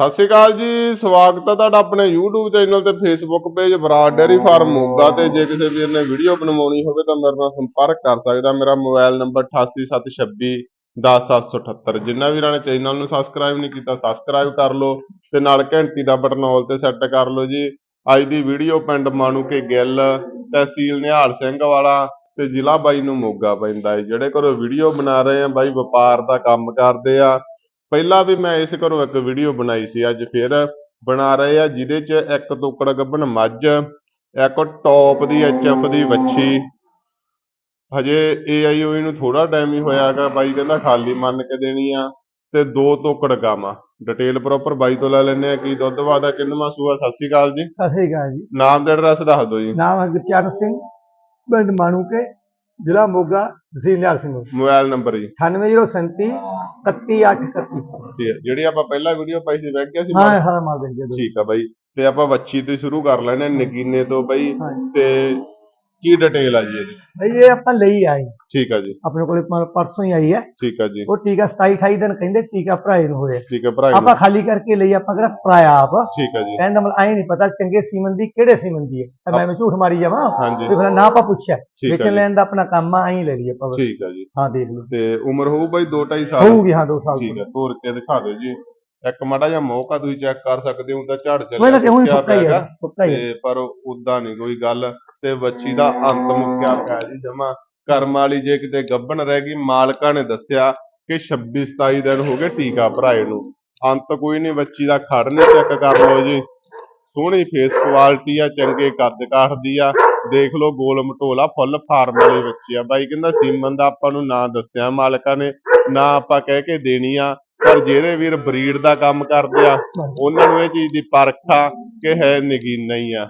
ਸਤਿ ਸ਼੍ਰੀ ਅਕਾਲ ਜੀ, ਸਵਾਗਤ ਹੈ ਤੁਹਾਡਾ ਆਪਣੇ YouTube ਚੈਨਲ ਤੇ Facebook page Brar dairy farm Moga ਤੇ। ਜੇ ਕਿਸੇ ਵੀਰ ਨੇ ਵੀਡੀਓ ਬਣਵਾਉਣੀ ਹੋਵੇ ਤਾਂ ਮੇਰੇ ਨਾਲ ਸੰਪਰਕ ਕਰ ਸਕਦਾ। ਮੇਰਾ ਮੋਬਾਈਲ ਨੰਬਰ 8876 10778 ਜਿੰਨਾ ਵੀਰਾਂ ਨੇ ਚੈਨਲ ਨੂੰ ਸਬਸਕ੍ਰਾਈਬ ਨਹੀਂ ਕੀਤਾ ਸਬਸਕ੍ਰਾਈਬ ਕਰ ਲਓ ਤੇ ਨਾਲ ਘੰਟੀ ਦਾ ਬਟਨ ਆਲ ਤੇ ਸੈੱਟ ਕਰ ਲਓ ਜੀ। ਅੱਜ ਦੀ ਵੀਡੀਓ ਪਿੰਡ ਮਾਣੂਕੇ ਗਿੱਲ, ਤਹਿਸੀਲ ਨਿਹਾਲ ਸਿੰਘ ਵਾਲਾ ਤੇ ਜ਼ਿਲ੍ਹਾ ਬਾਈ ਨੂੰ ਮੋਗਾ ਪੈਂਦਾ ਹੈ। ਜਿਹੜੇ ਘਰੋਂ ਵੀਡੀਓ ਬਣਾ ਰਹੇ ਆ, ਬਾਈ ਵਪਾਰ ਦਾ ਕੰਮ ਕਰਦੇ ਆ। ਪਹਿਲਾਂ ਵੀ ਮੈਂ ਇਸ ਘਰੋਂ ਇੱਕ ਵੀਡੀਓ ਬਣਾਈ ਸੀ ਅੱਜ ਫਿਰ ਬਣਾ ਰਹੇ ਆ ਜਿਹਦੇ 'ਚ ਇੱਕ ਤੋਕੜ ਗੱਭਣ ਮੱਝ ਇੱਕ ਟੌਪ ਦੀ ਐਚਐਫ ਦੀ ਵੱਛੀ। ਹਜੇ ਏਆਈਓਈ ਨੂੰ ਥੋੜਾ ਟਾਈਮ ਹੀ ਹੋਇਆਗਾ ਬਾਈ ਕਹਿੰਦਾ ਖਾਲੀ ਮੰਨ ਕੇ ਦੇਣੀ ਆ ਤੇ ਦੋ ਤੋਕੜ ਗਾਵਾਂ। ਡਿਟੇਲ ਪ੍ਰੋਪਰ ਬਾਈ ਤੋਂ ਲੈ ਲੈਣੇ ਆ ਕੀ ਦੁੱਧ ਵਾਦਾ ਕਿੰਨਵਾਂ ਸੂਆ ਸਤਿ ਸ਼੍ਰੀ ਅਕਾਲ ਜੀ। ਸਤਿ ਸ੍ਰੀ ਅਕਾਲ ਜੀ। ਨਾਮ ਤੇ ਐਡਰੈਸ ਦੱਸ ਦਿਓ ਜੀ। ਨਾਮ ਹੈ ਗੁਰਚਰਨ ਸਿੰਘ ਪਿੰਡ ਮਾਣੂਕੇ। ਜ਼ਿਲ੍ਹਾ ਮੋਗਾ ਤਹਿਸੀਲ ਨਿਹਾਲ ਸਿੰਘ। ਮੋਬਾਈਲ ਨੰਬਰ ਜੀ। 98037 31831 ਠੀਕ ਹੈ ਜਿਹੜੀ ਆਪਾਂ ਪਹਿਲਾਂ ਵੀਡੀਓ ਪਾਈ ਸੀ ਵੈਗ ਗਿਆ ਸੀ ਹਾਂ ਹਾਂ ਮਾਰ ਦੇ ਠੀਕ ਆ ਬਾਈ। ਤੇ ਆਪਾਂ ਵੱਛੀ ਤੋਂ ਸ਼ੁਰੂ ਕਰ ਲੈਣੇ ਨਗੀਨੇ ਤੋਂ ਬਾਈ। ਤੇ ਕੀ ਡਿਟੇਲ ਆ ਜੀ ਇਹਦੀ? ਇਹ ਆਪਾਂ ਲਈ ਆਏ ਠੀਕ ਆ ਜੀ। ਆਪਣੇ ਕੋਲੇ ਪਰ- ਪਰਸੋਂ ਹੀ ਆਈ ਹੈ ਠੀਕ ਆ ਜੀ। ਉਹ ਟੀਕਾ 27 28 ਦਿਨ ਕਹਿੰਦੇ ਟੀਕਾ ਭਰਾਏ ਨੂੰ ਹੋਇਆ ਠੀਕ ਆ ਭਰਾ ਆਪਾਂ ਖਾਲੀ ਕਰਕੇ ਲਈ ਆਪਾਂ ਕਿਹੜਾ ਭਰਾਇਆ ਆਪ? ਠੀਕ ਆ ਜੀ। ਕਹਿੰਦਾ ਮਤਲਬ ਐ ਨਹੀਂ ਪਤਾ ਚੰਗੇ ਸੀਮਨ ਦੀ ਕਿਹੜੇ ਸੀਮਨ ਦੀ ਹੈ। ਤਾਂ ਮੈਂ ਐਵੇਂ ਝੂਠ ਮਾਰੀ ਜਾਵਾਂ? ਹਾਂਜੀ। ਵੀ ਫਿਰ ਨਾ ਆਪਾਂ ਪੁੱਛਿਆ। ਠੀਕ ਆ ਵੇਚਣ ਜੀ ਲੈਣ ਦਾ ਆਪਣਾ ਕੰਮ ਆ ਐਂ ਲੈ ਲਈ ਆਪਾਂ ਬਸ। ਠੀਕ ਆ ਜੀ। ਹਾਂ ਦੇਖ ਲਓ। ਤੇ ਉਮਰ ਹੋਊ ਬਾਈ 2 2.5 ਸਾਲ? ਹੋਊਗੀ ਹਾਂ 2 ਸਾਲ ਠੀਕ ਆ। ਤੋਰ ਕੇ ਦਿਖਾ ਦਿਓ ਜੀ। ਇੱਕ ਮਾੜਾ ਜਿਹਾ ਮੌਕਾ ਤੁਸੀਂ ਚੈੱਕ ਕਰ ਸਕਦੇ ਹੋ ਉਹਦਾ ਝੜ ਚੱਲਿਆ ਤੇ ਹੁਣ ਸੁੱਕਾ ਹੀ ਹੈ। ਸੁੱਕਾ ਹੀ ਹੈ ਤੇ ਪਰ ਉਦਾਂ ਨਹੀਂ ਕੋਈ ਗੱਲ। ਤੇ ਬੱਚੀ ਦਾ ਅੰਤ ਮੁੱਕਿਆ ਪਿਆ ਜੀ ਜਮਾ। ਕਰਮ ਵਾਲੀ ਜੇ ਕਿਤੇ ਗੱਭਣ ਰਹਿ ਗਈ, ਮਾਲਕਾਂ ਨੇ ਦੱਸਿਆ ਕਿ 26 27 ਦਿਨ ਹੋ ਗਏ ਟੀਕਾ ਭਰਾਏ ਨੂੰ। ਅੰਤ ਕੋਈ ਨਹੀਂ, ਬੱਚੀ ਦਾ ਖੜ ਨਹੀਂ ਚੈੱਕ ਕਰ ਲਓ ਜੀ। ਸੋਹਣੀ ਫੇਸ ਕੁਆਲਿਟੀ ਆ, ਚੰਗੇ ਕੱਦ ਕਾਠ ਦੀ ਆ। ਦੇਖ ਲਓ ਗੋਲ ਮਟੋਲਾ, ਫੁੱਲ ਫਾਰਮ ਵਾਲੀ ਬੱਚੀ ਆ। ਬਾਈ ਕਹਿੰਦਾ, ਸੀਮਨ ਦਾ ਆਪਾਂ ਨੂੰ ਨਾਂ ਦੱਸਿਆ, ਮਾਲਕਾਂ ਨੇ। ਨਾ ਆਪਾਂ ਕਹਿ ਕੇ ਦੇਣੀ ਆ। ਪਰ ਜਿਹੜੇ ਵੀਰ ਬਰੀਡ ਦਾ ਕੰਮ ਕਰਦੇ ਆ, ਉਹਨਾਂ ਨੂੰ ਇਹ ਚੀਜ਼ ਦੀ ਪਰਖ ਆ ਕਿ ਹੈ ਨਗੀਨਾ ਹੀ ਆ।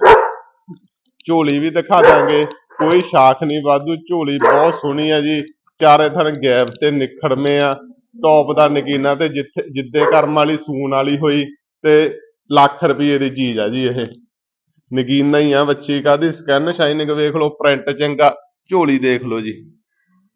ਝੋਲੀ ਵੀ ਦਿਖਾ ਦਾਂਗੇ। ਕੋਈ ਸ਼ਾਖ ਨਹੀਂ ਵਾਧੂ, ਝੋਲੀ ਬਹੁਤ ਸੋਹਣੀ ਆ ਜੀ। ਚਾਰੇ ਥਣ ਗੈਪ ਤੇ ਨਿਖੜਵੇਂ ਆ। ਟੌਪ ਦਾ ਨਕੀਨਾ ਤੇ ਜਿੱਥੇ ਜਿੱਦੇ ਕਰਮ ਵਾਲੀ ਸੂਨ ਵਾਲੀ ਹੋਈ ਤੇ ਲੱਖ ਰੁਪਏ ਦੀ ਚੀਜ਼ ਆ ਜੀ ਇਹ। ਨਗੀਨਾ ਹੀ ਆ ਬੱਚੀ ਕਾਦੀ ਸਕੈਨ ਸ਼ਾਈਨਿੰਗ ਵੇਖ ਲਓ ਪ੍ਰਿੰਟ ਚੰਗਾ। ਝੋਲੀ ਦੇਖ ਲਓ ਜੀ।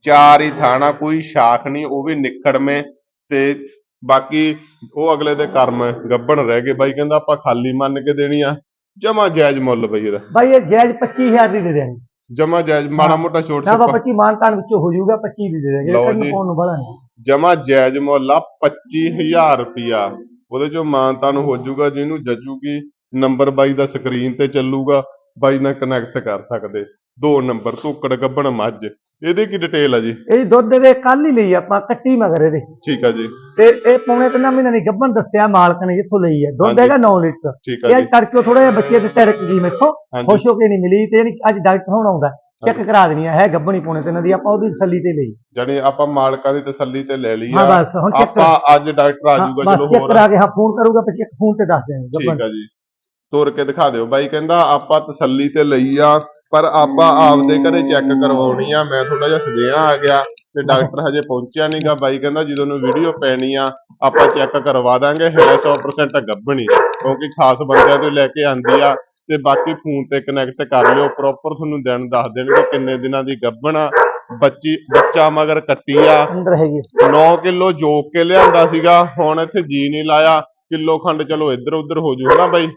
ਚਾਰ ਹੀ ਥਾਣਾ ਕੋਈ ਸ਼ਾਖ ਨਹੀਂ, ਉਹ ਵੀ ਨਿਖੜਵੇਂ ਤੇ ਬਾਕੀ ਉਹ ਅਗਲੇ ਦੇ ਕਰਮ, ਗੱਬਣ ਰਹਿ ਗਏ। ਬਾਈ ਕਹਿੰਦਾ ਆਪਾਂ ਖਾਲੀ ਮੰਨ ਕੇ ਦੇਣੀ ਆ। ਜਮਾ ਜਾਇਜ਼ ਮੁੱਲ ਬਈ ਇਹਦਾ। ਬਾਈ ਇਹ ਜਾਇਜ਼ 25000 ਦੀ ਦੇ ਦੇਣਗੇ ਜਮਾ ਜਾਇਜ਼ ਮਾੜਾ ਮੋਟਾ ਛੋਟ ਨਾ 25 ਮਾਨਤਾਨ ਵਿੱਚੋਂ ਹੋ ਜਾਊਗਾ 25 ਦੀ ਦੇ ਦੇਣਗੇ ਤੈਨੂੰ। ਫੋਨ ਨੂੰ ਬੜਾ। ਨਹੀਂ ਜਮਾ ਜਾਇਜ਼ ਮੁੱਲ ਆ 25000 ਰੁਪਿਆ ਉਹਦੇ ਚੋਂ ਮਾਨਤਾ ਨੂੰ ਹੋ ਜਾਊਗਾ ਜਿਹਨੂੰ ਜੱਜੂਗੀ ਨੰਬਰ ਬਾਈ ਦਾ ਸਕਰੀਨ ਤੇ ਚੱਲੂਗਾ ਬਾਈ ਨਾਲ ਕਨੈਕਟ ਕਰ ਸਕਦੇ। ਦੋ ਨੰਬਰ ਧੁੱਕੜ ਗੱਬਣ ਮੱਝ। ਇਹਦੀ ਕੀ ਡਿਟੇਲ ਆ ਜੀ? ਇਹ ਦੁੱਧ ਦੇ ਕੱਲ ਹੀ ਲਈ ਆਪਾਂ ਕੱਟੀ ਮਗਰ ਇਹਦੇ। ਠੀਕ ਆ ਜੀ। ਤੇ ਇਹ ਪੌਣੇ ਤਿੰਨ ਮਹੀਨੇ ਦੀ ਗੱਭਣ ਦੱਸਿਆ ਮਾਲਕ ਨੇ ਜਿੱਥੋਂ ਲਈ ਹੈ ਦੁੱਧ। ਹੈਗਾ 9 ਲੀਟਰ। ਇਹ ਅੱਜ ਤੜਕੇ ਥੋੜਾ ਜਿਹਾ ਬੱਚੇ ਤੇ ਟੜਕ ਗਈ ਮੈਥੋਂ ਖੁਸ਼ ਹੋ ਕੇ ਨਹੀਂ ਮਿਲੀ ਤੇ ਅੱਜ ਡਾਕਟਰ ਹੁਣ ਆਉਂਦਾ। ਚੈੱਕ ਕਰਾ ਦੇਣੀ ਹੈ ਗੱਭਣੀ ਪੌਣੇ ਤਿੰਨ ਦੀ ਆਪਾਂ ਉਹਦੀ ਤਸੱਲੀ ਤੇ ਲਈ। ਜਾਣੀ ਆਪਾਂ ਮਾਲਕਾਂ ਦੀ ਤਸੱਲੀ ਤੇ ਲੈ ਲਈ ਹਾਂ ਆ ਬਸ ਹੁਣ ਚੈੱਕ ਆਪਾਂ ਅੱਜ ਡਾਕਟਰ ਆ ਜਾਊਗਾ ਬਸ ਚਲੋ ਚੈੱਕ ਹੋਰ। ਕਰਾ ਕੇ ਹਾਂ ਫੋਨ ਕਰੂਗਾ ਚੈੱਕ ਫੋਨ ਤੇ ਦੱਸ ਗੱਭਣ। ਠੀਕ ਆ ਜੀ। ਤੁਰ ਕੇ ਦਿਖਾ ਦਿਓ ਬਾਈ ਕਹਿੰਦਾ ਆਪਾਂ ਤਸੱਲੀ ਤੇ ਲਈ ਆ। ਪਰ ਆਪਾਂ ਆਪਦੇ ਘਰੇ ਚੈੱਕ ਕਰਵਾਉਣੀ ਆ ਮੈਂ ਥੋੜਾ ਜਿਹਾ ਸਦਿਆ ਆ ਗਿਆ ਤੇ ਡਾਕਟਰ ਹਜੇ ਪਹੁੰਚਿਆ ਨਹੀਂਗਾ ਬਾਈ ਕਹਿੰਦਾ ਜਦੋਂ ਨੂੰ ਵੀਡੀਓ ਪੈਣੀ ਆ ਆਪਾਂ ਚੈੱਕ ਕਰਵਾ ਦਾਂਗੇ ਹੈ 100% ਗੱਭਣੀ ਕਿਉਂਕਿ ਖਾਸ ਬੰਦਿਆਂ ਤੋਂ ਲੈ ਕੇ ਆਂਦੀ ਆ ਤੇ ਬਾਕੀ ਫੋਨ ਤੇ ਕਨੈਕਟ ਕਰ ਲਿਓ ਪ੍ਰੋਪਰ ਤੁਹਾਨੂੰ ਦਿਨ ਦੱਸ ਦੇਣਗੇ ਕਿੰਨੇ ਦਿਨਾਂ ਦੀ ਗੱਭਣ ਆ ਬੱਚੀ ਬੱਚਾ ਮਗਰ ਕੱਟੀ ਆ। ਅੰਦਰ ਹੈਗੀ 9 ਕਿਲੋ ਜੋਕ ਕੇ ਲਿਆਂਦਾ ਸੀਗਾ ਹੁਣ ਇੱਥੇ ਜੀ ਨਹੀਂ ਲਾਇਆ ਕਿਲੋ ਖੰਡ ਚਲੋ ਇੱਧਰ ਉੱਧਰ ਹੋ ਜੂ ਹਨਾ ਬਾਈ?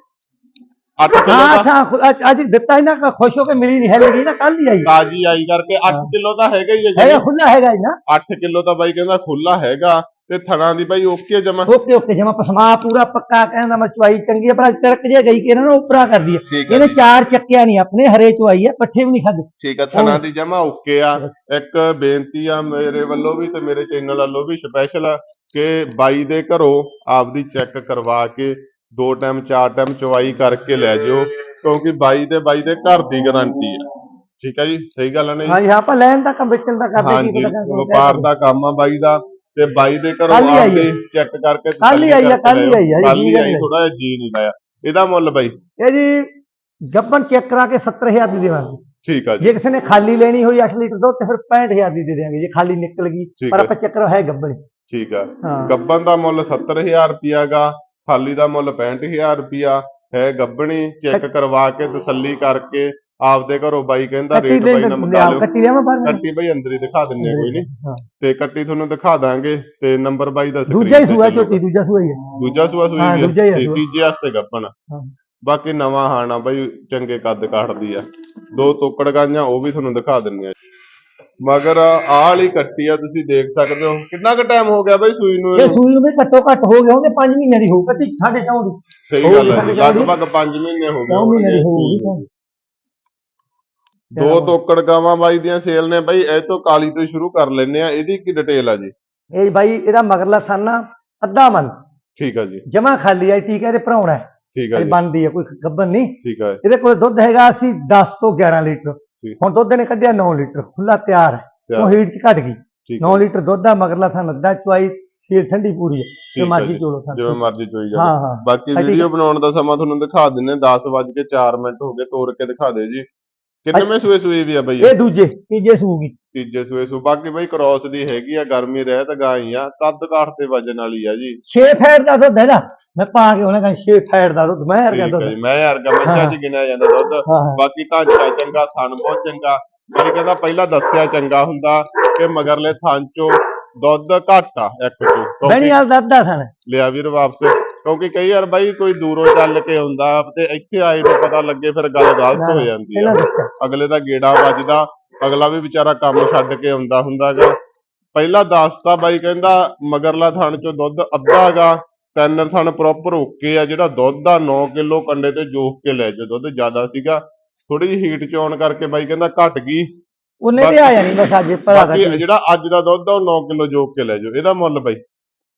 8 ਕਿਲੋ ਹਾਂ ਦਾ ਅੱਛਾ ਅੱਜ- ਅੱਜ ਦਿੱਤਾ ਹੀ ਨਾ ਖੁਸ਼ ਹੋ ਕੇ ਮਿਲੀ ਨਹੀਂ ਹੈਗੀ ਨਾ ਕੱਲ ਦੀ ਆਈ। ਤਾਜੀ ਆਈ ਕਰਕੇ 8 ਹਾਂ। ਕਿਲੋ ਤਾਂ ਹੈਗਾ ਹੀ ਹੈ ਹੈਗਾ ਜੀ। ਖੁੱਲਾ ਹੈਗਾ ਹੀ ਨਾ। 8 ਕਿਲੋ ਤਾਂ ਬਾਈ ਕਹਿੰਦਾ ਖੁੱਲਾ ਹੈਗਾ ਤੇ ਥਣਾ ਦੀ ਬਾਈ ਓਕੇ ਜਮਾ। ਓਕੇ ਓਕੇ ਜਮਾ ਪਸਮਾ ਪੂਰਾ ਪੱਕਾ ਕਹਿੰਦਾ ਮੈਂ ਚੁਆਈ ਚੰਗੀ ਹੈ ਪਰ ਅੱਜ ਤੜਕ ਜੇ ਗਈ ਕਿ ਇਹਨਾਂ ਨੂੰ ਉਪਰਾ ਕਰਦੀ ਹੈ। ਠੀਕ ਹੈ ਇਹਨੇ ਜੀ, ਚਾਰ ਚੱਕਿਆ ਨਹੀਂ ਆਪਣੇ ਹਰੇ ਚੁਆਈ ਹੈ ਪੱਠੇ ਵੀ ਨਹੀਂ ਖਾਦੇ ਠੀਕ ਹੈ ਥਣਾ ਦੀ ਜਮਾ ਓਕੇ ਆ। ਇੱਕ ਬੇਨਤੀ ਆ ਮੇਰੇ ਵੱਲੋਂ ਵੀ ਤੇ ਮੇਰੇ ਚੈਨਲ ਵੱਲੋਂ ਵੀ ਸਪੈਸ਼ਲ ਕਿ ਬਾਈ ਦੇ ਘਰੋਂ ਆਪਦੀ ਚੈੱਕ ਕਰਵਾ ਕੇ ਦੋ ਟਾਈਮ ਚਾਰ ਟਾਈਮ ਚਵਾਈ ਕਰਕੇ ਲੈ ਜਿਓ ਕਿਉਂਕਿ ਬਾਈ ਤੇ ਬਾਈ ਦੇ ਘਰ ਦੀ ਗਾਰੰਟੀ ਆ। ਠੀਕ ਹੈ ਜੀ? ਸਹੀ ਗੱਲ ਹੈ ਨਾ ਜੀ ਹਾਂਜੀ ਆਪਾਂ ਲੈਣ ਦਾ ਕੰਮ ਵੇਚਣ ਦਾ ਕਰਦੇ ਕੀ ਪਤਾ ਵਪਾਰ ਦਾ ਕੰਮ ਆ ਬਾਈ ਦਾ ਤੇ ਬਾਈ ਦੇ ਘਰੋਂ ਆਪਦੇ ਚੈੱਕ ਕਰਕੇ ਕੱਲ੍ਹ ਹੀ ਆਈ ਆ, ਕੱਲ੍ਹ ਹੀ ਆਈ ਆ, ਕੱਲ ਹੀ ਜੀ ਆਈ ਥੋੜਾ ਜੀ ਨਹੀਂ ਲਾਇਆ। ਇਹਦਾ ਮੁੱਲ ਬਾਈ? ਇਹ ਜੀ ਗੱਬਨ ਚੈੱਕ ਕਰਾ ਕੇ 70000 ਦੀ ਦੇਵਾਂਗੇ। ਠੀਕ ਆ ਜੀ। ਜੇ ਕਿਸੇ ਨੇ ਖਾਲੀ ਲੈਣੀ ਹੋਈ 8 ਲੀਟਰ ਦੁੱਧ ਤੇ ਫਿਰ 65000 ਦੀ ਦੇ ਦੇਵਾਂਗੇ। ਜੇ ਖਾਲੀ ਨਿਕਲ ਗਈ ਪਰ। ਆਪਾਂ ਚੱਕਰ ਹੈ ਗੱਬਨ ਠੀਕ ਆ। ਹਾਂ। ਗੱਬਨ ਦਾ ਮੁੱਲ 70000 ਰੁਪਿਆ ਖਾਲੀ ਦਾ ਮੁੱਲ 65000 ਰੁਪਿਆ ਹੈ ਗੱਬਣੀ ਚੈੱਕ ਕਰਵਾ ਕੇ ਤਸੱਲੀ ਕਰਕੇ ਆਪਦੇ ਘਰੋਂ ਬਾਈ ਕਹਿੰਦਾ ਰੇਟ ਬਾਈ ਨਾਲ ਮੁਕਾ ਲਿਆ ਲਿਓ ਕੱਟੀ ਬਾਹਰ ਮੈਂ? ਕੱਟੀ ਬਾਈ ਅੰਦਰ ਹੀ ਦਿਖਾ ਦਿੰਨੇ ਕੋਈ ਨਹੀਂ। ਤੇ ਕੱਟੀ ਤੁਹਾਨੂੰ ਦਿਖਾ ਦਾਂਗੇ ਤੇ ਨੰਬਰ ਬਾਈ ਦਾ screen ਦੂਜਾ ਹੀ ਸੂਆ। ਝੋਟੀ ਦੂਜਾ ਸੂਆ ਹੀ ਹੈ ਦੂਜਾ ਸੂਆ ਸੂਈ ਹਾਂ, ਤੇ। ਤੀਜੇ ਵਾਸਤੇ ਗੱਪਣ ਹਾਂ। ਬਾਕੀ ਨਵਾਂ ਹਾਣਾ ਬਾਈ ਚੰਗੇ ਕੱਦ ਕਾਟਦੀ ਆ ਦੋ ਤੋਕੜ ਗਾਂਆਂ ਉਹ ਵੀ ਤੁਹਾਨੂੰ ਦਿਖਾ ਦਿੰਨੇ ਆ ਮਗਰ ਆਹ ਵਾਲੀ ਕੱਟੀ ਆ ਤੁਸੀਂ ਦੇਖ ਸਕਦੇ ਹੋ। ਕਿੰਨਾ ਕੁ ਟਾਈਮ ਹੋ ਗਿਆ ਬਾਈ ਸੂਈ ਨੂੰ ਇਹ? ਸੂਈ ਨੂੰ ਵੀ ਘੱਟੋ ਘੱਟ ਹੋ ਗਿਆ ਉਹਦੇ 5 ਮਹੀਨਿਆਂ ਦੀ ਹੋਊ ਕੱਟੀ ਸਾਢੇ ਚੌਂ ਦੀ। ਸਹੀ ਗੱਲ ਹੈ ਜੀ, ਸਾਡੇ ਲਗਭਗ 5 ਮਹੀਨੇ ਹੋ ਗਏ ਚੌਂ ਮਹੀਨਿਆਂ ਦੀ ਹੋਣਗੇ। ਹੋਊਗੀ ਦੋ ਤੋਕੜ ਗਾਵਾਂ ਬਾਈ ਦੀਆਂ ਸੇਲ ਨੇ ਬਾਈ ਇਹ ਤੋਂ ਕਾਲੀ ਤੋਂ ਸ਼ੁਰੂ ਕਰ ਲੈਨੇ ਆ ਇਹਦੀ ਕੀ ਡਿਟੇਲ ਆ ਜੀ? ਇਹ ਬਾਈ ਇਹਦਾ ਮਗਰਲਾ ਥਾਨਾ ਅੱਧਾ ਮਨ। ਠੀਕ ਆ ਜੀ। ਜਮਾ ਖਾਲੀ ਆ ਟੀਕਾ ਇਹਦੇ ਭਰਾਉਣਾ ਹੈ। ਠੀਕ ਆ ਇਹ ਜੀ। ਬਣਦੀ ਹੈ ਕੋਈ ਗੱਬਨ ਨਹੀਂ। ਠੀਕ ਆ ਇਹਦੇ ਕੋਲ ਦੁੱਧ ਹੈਗਾ ਸੀ 10 ਤੋਂ 11 ਲੀਟਰ। ਹੁਣ ਦੁੱਧ ਨੇ ਕੱਢਿਆ 9 ਲੀਟਰ ਖੁੱਲਾ ਤਿਆਰ ਹੈ। ਉਹ ਹੀਟ ਚ ਘਟ ਗਈ। ਠੀਕ 9 ਲੀਟਰ ਦੁੱਧ ਦਾ ਮਗਰਲਾ ਥਾਨ ਅੱਧਾ ਚੁਆਈ ਸੀਲ ਠੰਡੀ ਪੂਰੀ ਹੈ। ਠੀਕ ਜੋ ਆ ਮਰਜ਼ੀ। ਚੋਲੋ ਥਾਨ ਜਿਵੇਂ ਮਰਜ਼ੀ ਚੋਈ ਜਾਵੇ ਹਾਂ ਬਾਕੀ ਵੀਡੀਓ। ਬਣਾਉਣ ਦਾ ਸਮਾਂ ਤੁਹਾਨੂੰ ਦਿਖਾ ਦਿੰਨੇ 10 ਵੱਜ ਕੇ 4 ਮਿੰਟ ਹੋ ਗਏ। ਤੋੜ ਕੇ ਦਿਖਾ ਦੇ ਜੀ। ਕਿੰਨਵੇਂ ਸੂਏ ਸੂਏ ਵੀ ਆ ਬਈ? ਇਹ ਦੂਜੇ ਤੀਜੇ ਸੂਗੀ ਤੀਜੇ ਸੂਏ ਸੂ। ਬਾਕੀ ਬਈ ਕ੍ਰੋਸ ਦੀ ਹੈਗੀ ਆ ਗਰਮੀ ਰਹਿਤ ਗਾਂ ਹੀ ਆ। ਕੱਦ ਕਾਠ ਤੇ ਵਜਨ ਵਾਲੀ ਆ ਜੀ। 6 ਫੈਟ ਦਾ ਦੁੱਧ ਹੈ ਨਾ? ਮੈਂ ਪਾ ਕੇ ਉਹਨਾਂ ਕਹਿੰਦਾ 6 ਫੈਟ ਦਾ ਦੁੱਧ। ਮੈਂ ਹਰ ਠੀਕ ਦੁੱਧ। ਮੈਂ ਵਰਗਾ ਮੱਝਾਂ ਚ ਗਿਣਿਆ ਜਾਂਦਾ ਦੁੱਧ। ਬਾਕੀ ਢਾਂਚਾ ਚੰਗਾ ਥਣ ਬਹੁਤ ਚੰਗਾ। ਮੈਂ ਕਹਿੰਦਾ ਪਹਿਲਾਂ ਦੱਸਿਆ ਚੰਗਾ ਹੁੰਦਾ ਕਿ ਮਗਰਲੇ ਥਣ ਚੋਂ ਦੁੱਧ ਘੱਟ ਆ ਇੱਕ ਚੋਂ। ਬਣੀ ਵਾਲ ਦਾ ਅੱਧਾ ਥਾਨ ਲਿਆ ਵੀਰ ਵਾਪਸ। ਕਿਉਂਕਿ ਕਈ ਵਾਰ ਬਾਈ ਕੋਈ ਦੂਰੋਂ ਚੱਲ ਕੇ ਹੁੰਦਾ ਤੇ ਇੱਥੇ ਆਏ ਨੂੰ ਪਤਾ ਲੱਗੇ ਫਿਰ ਗੱਲ ਗਲਤ ਹੋ ਜਾਂਦੀ ਆ। ਅਗਲੇ ਦਾ ਗੇੜਾ ਵੱਜਦਾ ਅਗਲਾ ਵੀ ਵਿਚਾਰਾ ਕੰਮ ਛੱਡ ਕੇ ਆਉਂਦਾ ਹੁੰਦਾਗਾ। ਪਹਿਲਾ ਦੱਸਤਾ ਬਾਈ ਕਹਿੰਦਾ ਮਗਰਲਾ ਥਣ ਚੋਂ ਦੁੱਧ ਅੱਧਾਗਾ ਤਿੰਨ ਥਣ ਪ੍ਰੋਪਰ ਓਕੇ ਆ ਜਿਹੜਾ ਦੁੱਧ ਆ 9 ਕਿਲੋ ਕੰਡੇ ਤੇ ਜੋਖ ਕੇ ਲੈ ਜਾ ਦੁੱਧ ਜ਼ਿਆਦਾ ਸੀਗਾ। ਥੋੜੀ ਜਿਹੀ ਹੀਟ ਚ ਆਉਣ ਕਰਕੇ ਬਾਈ ਕਹਿੰਦਾ ਘਟ ਗਈ। ਉਹਨੇ ਤੇ ਆ ਜਾਣੀ ਬਸ ਅੱਜ ਭਰਾ ਕਰਕੇ ਜਿਹੜਾ ਅੱਜ ਦਾ ਦੁੱਧ ਆ ਉਹ 9 ਕਿਲੋ ਜੋਖ ਕੇ ਲੈ ਜਾਓ ਇਹਦਾ ਮੁੱਲ ਬਾਈ।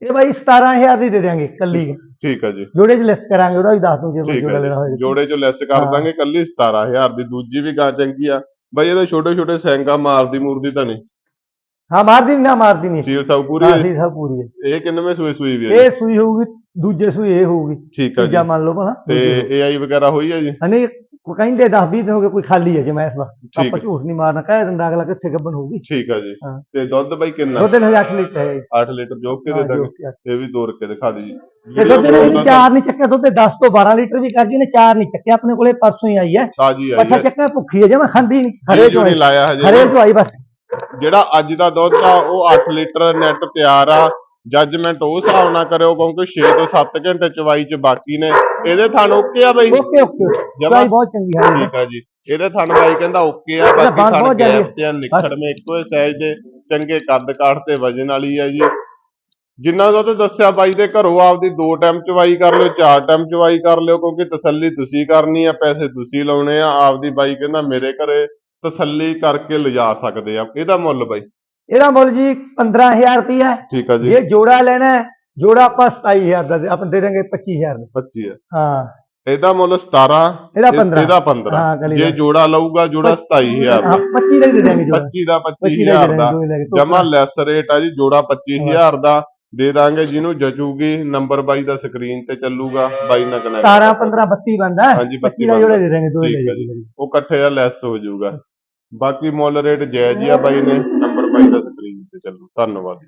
ਇਹ ਬਾਈ 17000 ਦੀ ਦੇ ਦਿਆਂਗੇ ਕੱਲੀ। ਠੀਕ ਆ ਜੀ। ਜੋੜੇ ਚ ਲੈਸ ਕਰਾਂਗੇ ਉਹਦਾ ਵੀ ਦੱਸ ਦੂੰ ਜੇ ਠੀਕ ਜੋੜਾ ਹੈ ਲੈਣਾ ਜੀ ਜੋੜੇ ਚੋਂ ਲੈਸ ਕਰ ਹਾਂ। ਦਾਂਗੇ ਕੱਲੀ 17000 ਦੀ। ਦੂਜੀ ਵੀ ਗਾਂ ਚੰਗੀ ਆ। ਬਾਈ ਇਹਦੇ ਛੋਟੇ ਛੋਟੇ ਸੈਂਗਾ ਮਾਰਦੀ ਮੂਰਦੀ ਤਾਂ ਨਹੀਂ। ਹਾਂ ਮਾਰਦੀ ਨੀ ਨਾ ਮਾਰਦੀ ਨਹੀਂ ਸੀਲ ਸਭ ਪੂਰੀ ਹਾਂ ਹੈ ਸੀ ਸਭ ਪੂਰੀ ਹੈ। ਇਹ ਕਿੰਨਵੇਂ ਸੂਏ ਸੂਈ ਵੀ ਹੈ ਜੀ? ਇਹ ਸੂਈ ਹੋਊਗੀ ਦੂਜੇ ਸੂਈ ਇਹ ਹੋਊਗੀ। ਠੀਕ ਆ ਜੀ। ਤੀਜਾ ਮੰਨ ਲਓ ਭਲਾ। ਤੇ ਏਆਈ ਵਗੈਰਾ ਹੋਈ ਹੈ ਜੀ? ਹਨੇ ਕੋਈ ਕਹਿੰਦੇ 10 20 ਦਿਨ ਹੋ ਗਏ ਕੋਈ ਖਾਲੀ ਹੈ ਜੇ ਮੈਂ ਇਸ ਠੀਕ ਆਪਾਂ ਹੈ। ਝੂਠ ਨਹੀਂ ਮਾਰਨਾ ਕਹਿ ਦਿੰਦਾ ਅਗਲਾ ਕਿੱਥੇ ਗੱਬਨ ਹੋਊਗੀ। ਠੀਕ ਆ ਜੀ। ਹਾਂ। ਤੇ ਦੁੱਧ ਬਾਈ ਕਿੰਨਾ? ਦੁੱਧ ਨੇ 8 ਲੀਟਰ ਹੈ। 8 ਲੀਟਰ ਜੋਕ ਕੇ ਦੇ ਹਾਂ, ਦਾਂਗੇ। ਜੋ ਇਹ ਵੀ ਤੋੜ ਕੇ ਦਿਖਾ ਦੇ ਜੀ। ਇਹ ਦੁੱਧ ਨੇ ਇਹਨੇ ਚਾਰ ਨਹੀਂ ਚੱਕਿਆ ਦੁੱਧ 10 ਤੋਂ 12 ਲੀਟਰ ਵੀ ਕਰ ਜੀ ਨੇ ਚਾਰ ਨਹੀਂ ਚੱਕਿਆ। ਆਪਣੇ ਕੋਲੇ ਪਰਸੋਂ ਹੀ ਆਈ ਹੈ। ਆਈ ਪੱਠਾ ਚੱਕਿਆ ਭੁੱਖੀ ਹੈ ਜੇ ਮੈਂ ਖਾਂਦੀ ਨਹੀਂ। ਹਰੇ ਨਹੀਂ ਲਾਇਆ ਹਜੇ। ਹਰੇ ਚੋਂ ਆਈ ਬਸ। ਜਿਹੜਾ ਅੱਜ ਦਾ ਦੁੱਧ ਆ ਉਹ 8 ਲੀਟਰ ਨੈਟ ਤਿਆਰ ਆ। ਜੱਜਮੈਂਟ ਉਹ ਹਿਸਾਬ ਨਾਲ ਕਰਿਓ ਕਿਉਂਕਿ 6 ਤੋਂ 7 ਘੰਟੇ ਚਵਾਈ ਚ ਬਾਕੀ ਨੇ। ਇਹਦੇ ਥਣ ਓਕੇ ਆ ਬਾਈ? Okay okay. ਚਵਾਈ ਬਹੁਤ ਚੰਗੀ ਹੈ ਠੀਕ ਆ ਜੀ। ਇਹਦੇ ਥਣ ਬਾਈ ਕਹਿੰਦਾ ਓਕੇ ਆ ਬਾਕੀ ਥਣ ਗੈਪ ਤੇ ਨਿਖੜ ਮੇ ਇੱਕੋ ਹੀ ਸਾਈਜ਼ ਦੇ ਚੰਗੇ ਕੱਦ ਕਾਠ ਤੇ ਵਜਨ ਵਾਲੀ ਆ ਜੀ। ਜਿੰਨਾ ਦੁੱਧ ਦੱਸਿਆ ਬਾਈ ਦੇ ਘਰੋਂ ਆਪਦੀ ਦੋ ਟਾਈਮ ਚਵਾਈ ਕਰ ਲਿਓ ਚਾਰ ਟਾਈਮ ਚਵਾਈ ਕਰ ਲਿਓ ਕਿਉਂਕਿ ਤਸੱਲੀ ਤੁਸੀਂ ਕਰਨੀ ਆ ਪੈਸੇ ਤੁਸੀਂ ਲਾਉਣੇ ਆ। ਆਪਦੀ ਬਾਈ ਕਹਿੰਦਾ ਮੇਰੇ ਘਰੇ ਤਸੱਲੀ ਕਰਕੇ ਲਿਜਾ ਸਕਦੇ ਆ। ਇਹਦਾ ਮੁੱਲ ਬਾਈ? ਇਹਦਾ ਮੁੱਲ ਜੀ 15000 ਰੁਪਇਆ ਹੈ। ਠੀਕ ਆ ਜੀ। ਜੇ ਜੋੜਾ ਲੈਣਾ ਹੈ ਜੋੜਾ ਆਪਾਂ 27000 ਦਾ ਦੇ- ਆਪਾਂ ਦੇ ਦਾਂਗੇ 25000 ਦਾ। 25 ਆ ਹਾਂ। ਇਹਦਾ ਮੁੱਲ 17 ਇਹਦਾ ਇਹ- 15 ਇਹਦਾ 15 ਹਾਂ, ਗਲੀ ਜੇ ਦਾ। ਜੋੜਾ ਲਊਗਾ ਜੋੜਾ 27000 ਹਾਂ 25 ਦਾ ਹੀ ਦੇ ਦਾਂਗੇ ਜੋੜਾ। 25 ਦਾ 25 ਦਾ 25000 ਦਾ ਦੋ। ਹੀ ਲੈ ਕੇ ਜਮਾ ਲੈਸ ਰੇਟ ਆ ਜੀ ਜੋੜਾ 25000 ਦਾ। ਦੇ ਦਾਂਗੇ ਜਿਹਨੂੰ ਜਚੂਗੀ ਨੰਬਰ ਬਾਈ ਦਾ ਸਕਰੀਨ ਤੇ ਚੱਲੂਗਾ ਬਾਈ ਨਾਲ ਕਨੈਕਟ 17 15 32 ਬੰਦਾ ਹਾਂਜੀ, 25 ਦਾ ਜੋੜੇ ਦੇ ਦਾਂਗੇ ਦੋ ਹੀ ਠੀਕ ਲੈ ਹੈ ਜੀ। ਉਹ ਇਕੱਠੇ ਆ ਲੈਸ ਹੋ ਜਾਊਗਾ। ਬਾਕੀ ਮੁੱਲ ਰੇਟ ਜਾਇਜ਼ ਹੀ ਆ ਬਾਈ ਨੇ। ਨੰਬਰ ਦਾ ਸਕਰੀਨ ਤੇ ਚੱਲੂ ਧੰਨਵਾਦ ਜੀ।